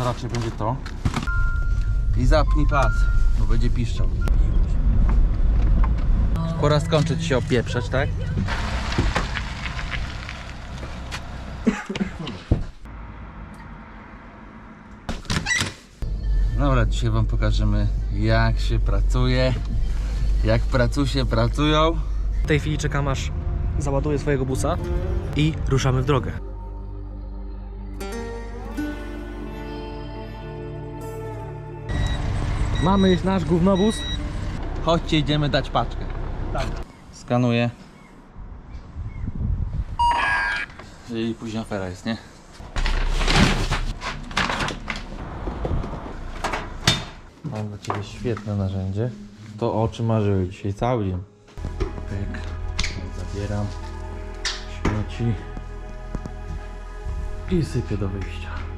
to raczej będzie to. I zapnij pas, bo będzie piszczał. Pora skończyć się opieprzać, tak? Dobra, dzisiaj wam pokażemy jak się pracuje, jak pracusie pracują. W tej chwili czekam aż załaduję swojego busa i ruszamy w drogę. Mamy już nasz gównobus. Chodźcie, idziemy dać paczkę. Skanuję. I później afera jest, nie? Mam dla Ciebie świetne narzędzie. To o czym marzyły dzisiaj cały dzień. Pyk. Zabieram śmieci i sypię do wyjścia.